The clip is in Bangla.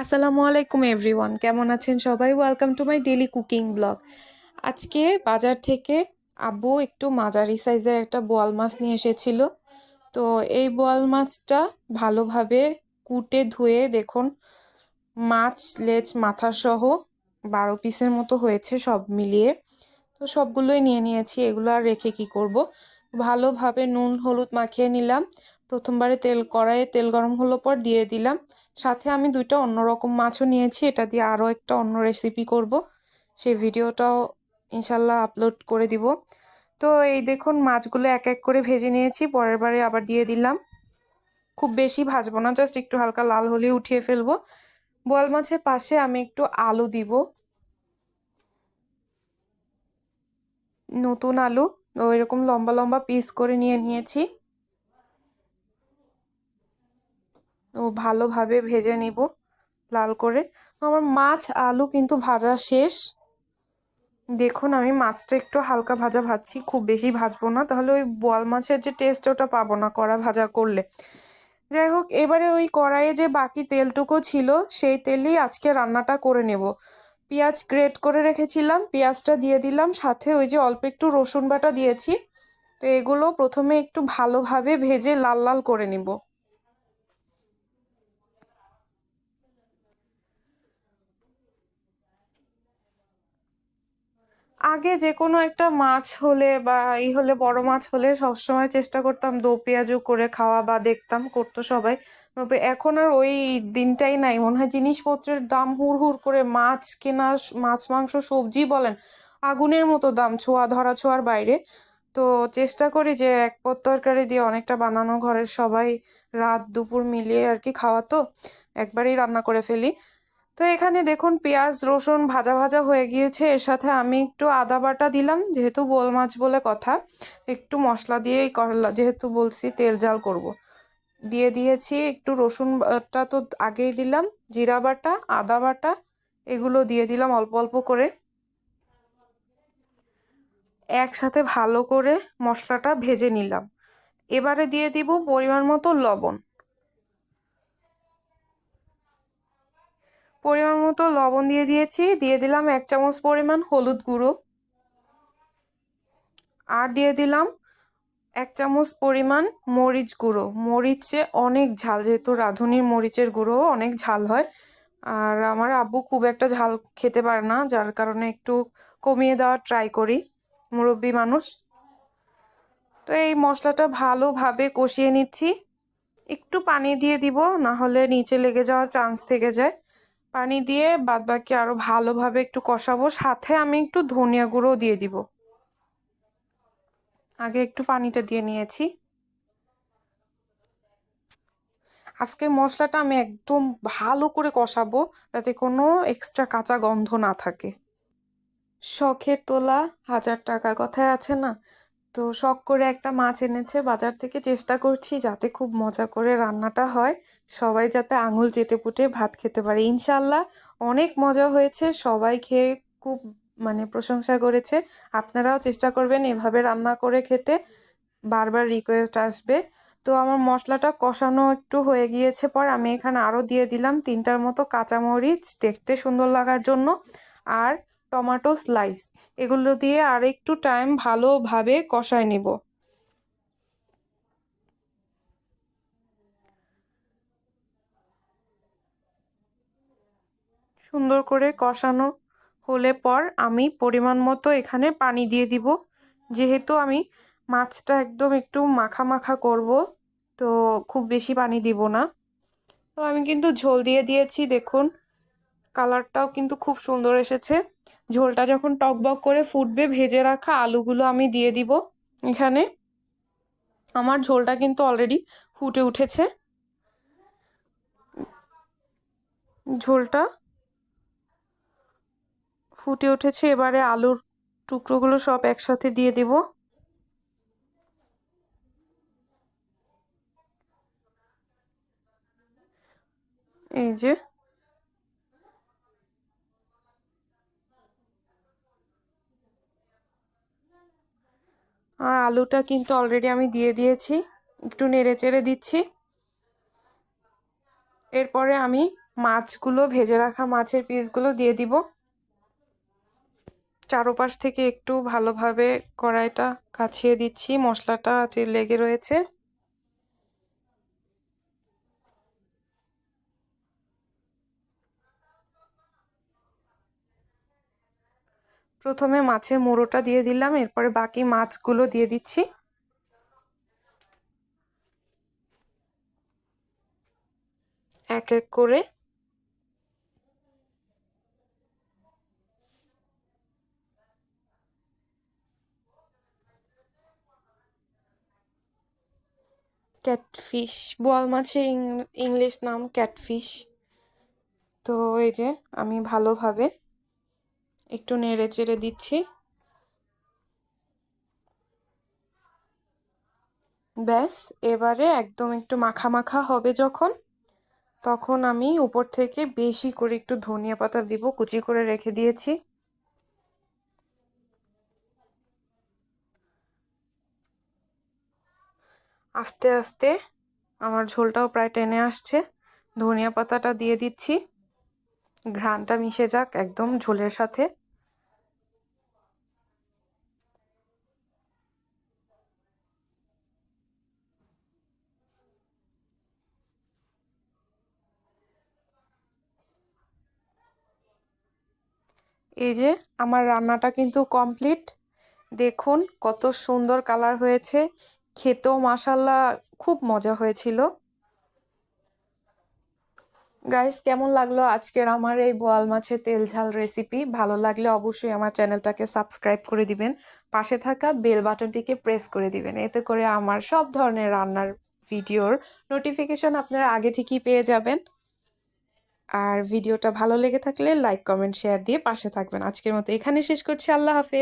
আসসালামু আলাইকুম এভরিওয়ান কেমন আছেন সবাই? Welcome to my daily cooking blog আজকে বাজার থেকে আব্বু একটু মাঝারি সাইজের একটা বোয়াল মাছ নিয়ে এসেছিল। তো এই বোয়াল মাছটা ভালোভাবে কুটে ধুয়ে দেখুন, মাছ, লেজ মাথা সহ বারো পিসের মতো হয়েছে সব মিলিয়ে। তো সবগুলোই নিয়ে নিয়েছি, এগুলো আর রেখে কি করব? ভালোভাবে নুন, হলুদ মাখিয়ে নিলাম। প্রথমবারে তেল কড়াইয়ে তেল গরম হলো পর দিয়ে দিলাম। সাথে আমি দুইটা অন্যরকম মাছও নিয়েছি, এটা দিয়ে আরও একটা অন্য রেসিপি করব। সেই ভিডিওটাও ইনশাল্লাহ আপলোড করে দিব। তো এই দেখুন, মাছগুলো এক এক করে ভেজে নিয়েছি, পরের বারে আবার দিয়ে দিলাম। খুব বেশি ভাজবো না জাস্ট একটু হালকা লাল হলে উঠিয়ে ফেলব। বোয়াল মাছের পাশে আমি একটু আলু দিব। নতুন আলু ওই রকম লম্বা লম্বা পিস করে নিয়ে নিয়েছি। ভালোভাবে ভেজে নিব লাল করে। আমার মাছ, আলু কিন্তু ভাজা শেষ। দেখুন, আমি মাছটা একটু হালকা ভাজা ভাজছি, খুব বেশি ভাজবো না। তাহলে ওই বোয়াল মাছের যে টেস্ট ওটা পাবো না কড়া ভাজা করলে। যাই হোক, এবারে ওই কড়াইয়ে যে বাকি তেলটুকু ছিল, সেই তেলেই আজকে রান্নাটা করে নেব। পেঁয়াজ গ্রেট করে রেখেছিলাম, পেঁয়াজটা দিয়ে দিলাম, সাথে ওই যে অল্প একটু রসুন বাটা দিয়েছি। তো এগুলো প্রথমে একটু ভালোভাবে ভেজে লাল লাল করে নেব। আগে যে কোনো একটা মাছ হলে বা এই হলে, বড় মাছ হলে সবসময় চেষ্টা করতাম দো পেঁয়াজু করে খাওয়া বা দেখতাম, করতো সবাই। তবে এখন আর ওই দিনটাই নাই। মনে হয় জিনিসপত্রের দাম হুড় হুড় করে মাছ কেনা মাছ, মাংস, সবজি বলেন, আগুনের মতো দাম ছোঁয়া ধরা ছোঁয়ার বাইরে। তো চেষ্টা করি যে এক পদ তরকারি দিয়ে অনেকটা বানানো, ঘরের সবাই রাত দুপুর মিলিয়ে আর কি খাওয়া তো, একবারেই রান্না করে ফেলি। তো এখানে দেখুন পেঁয়াজ, রসুন ভাজা ভাজা হয়ে গিয়েছে। এর সাথে আমি একটু আদা বাটা দিলাম, যেহেতু বোল মাছ বলে কথা। একটু মশলা করলা, যেহেতু বলছি তেল জাল করব। দিয়ে দিয়েছি একটু রসুন বাটা তো আগেই দিলাম, জিরা বাটা, আদা বাটা, এগুলো দিয়ে দিলাম অল্প অল্প করে। একসাথে ভালো করে মশলাটা ভেজে নিলাম। এবারে দিয়ে দিব পরিমাণ মতো লবণ। পরিমাণ মতো লবণ দিয়ে দিয়েছি। দিয়ে দিলাম এক চামচ পরিমাণ হলুদ গুঁড়ো। আর দিয়ে দিলাম এক চামচ পরিমাণ মরিচ গুঁড়ো। মরিচে অনেক ঝাল, যেহেতু রাঁধুনির মরিচের গুঁড়ো, অনেক ঝাল হয়। আর আমার আব্বু খুব একটা ঝাল খেতে পারে না, যার কারণে একটু কমিয়ে দেওয়ার ট্রাই করি, মুরব্বী মানুষ। তো এই মশলাটা ভালোভাবে কষিয়ে নিচ্ছি। একটু পানি দিয়ে দিব, না হলে নিচে লেগে যাওয়ার চান্স থেকে যায়। পানি দিয়ে বাদবাকি আরও ভালোভাবে একটু কষাবো। সাথে আমি একটু ধনিয়া গুঁড়ো দিয়ে দিব। আগে একটু পানিটা দিয়ে নিয়েছি। আজকের মশলাটা আমি একদম ভালো করে কষাবো যাতে কোনো এক্সট্রা কাঁচা গন্ধ না থাকে। শখের তোলা হাজার টাকা কথায় আছে না? তো শখ করে একটা মাছ এনেছে, বাজার থেকে চেষ্টা করছি যাতে খুব মজা করে রান্নাটা হয়, সবাই যাতে আঙুল চেটে পুটে ভাত খেতে পারে। ইনশাল্লাহ অনেক মজা হয়েছে, সবাই খেয়ে খুব মানে প্রশংসা করেছে। আপনারাও চেষ্টা করবেন এভাবে রান্না করে খেতে, বারবার রিকোয়েস্ট আসবে। তো আমার মশলাটা কষানো একটু হয়ে গিয়েছে পর আমি এখানে আরও দিয়ে দিলাম তিনটার মতো কাঁচামরিচ, দেখতে সুন্দর লাগার জন্য। আর টমাটো স্লাইস, এগুলো দিয়ে আর একটু টাইম ভালোভাবে কষায় নিব। সুন্দর করে কষানো হলে পর আমি পরিমাণ মতো এখানে পানি দিয়ে দিব। যেহেতু আমি মাছটা একদম একটু মাখা মাখা করব, তো খুব বেশি পানি দিব না। তো আমি কিন্তু ঝোল দিয়ে দিয়েছি, দেখুন। কালারটাও কিন্তু খুব সুন্দর এসেছে। ঝোলটা যখন টকবক করে ফুটবে, ভেজে রাখা আলুগুলো আমি দিয়ে দিব এখানে। আমার ঝোলটা কিন্তু অলরেডি ফুটে উঠেছে। ঝোলটা ফুটে উঠেছে। এবারে আলুর টুকরোগুলো সব একসাথে দিয়ে দিব। এই যে আর আলুটা কিন্তু অলরেডি আমি দিয়ে দিয়েছি। একটু নেড়ে চেড়ে দিচ্ছি। এরপরে আমি মাছগুলো, ভেজে রাখা মাছের পিসগুলো দিয়ে দিব। চারোপাশ থেকে একটু ভালোভাবে কড়াইটা কাছিয়ে দিচ্ছি। মশলাটা যে লেগে রয়েছে। প্রথমে মাছের মোড়োটা দিয়ে দিলাম, এরপরে বাকি মাছগুলো দিয়ে দিচ্ছি। এক এক করে। ক্যাটফিশ, বোয়াল মাছের ইংলিশ নাম ক্যাটফিশ। তো এই যে, আমি ভালোভাবে একটু নেড়ে চেড়ে দিচ্ছি। ব্যাস, এবারে একদম একটু মাখা মাখা হবে যখন, তখন আমি উপর থেকে বেশি করে একটু ধনিয়া পাতা দিব, কুচি করে রেখে দিয়েছি। আস্তে আস্তে আমার ঝোলটাও প্রায় টেনে আসছে, ধনিয়া পাতাটা দিয়ে দিচ্ছি। ঘ্রাণটা মিশে যাক একদম ঝোলের সাথে। এই যে আমার রান্নাটা কিন্তু কমপ্লিট। দেখুন কত সুন্দর কালার হয়েছে। খেতেও মাসাল্লা খুব মজা হয়েছিল। গাইস কেমন লাগল আজকের আমার এই বোয়াল মাছের তেল ঝাল রেসিপি ভালো লাগলে অবশ্যই আমার চ্যানেলটাকে সাবস্ক্রাইব করে দিবেন। পাশে থাকা বেল বাটনটিকে প্রেস করে দিবেন। এতে করে আমার সব ধরনের রান্নার ভিডিওর নোটিফিকেশন আপনারা আগে থেকেই পেয়ে যাবেন। আর ভিডিওটা ভালো লেগে থাকলে লাইক কমেন্ট শেয়ার দিয়ে পাশে থাকবেন। আজকের মতো এখানে শেষ করছি। আল্লাহ হাফেজ।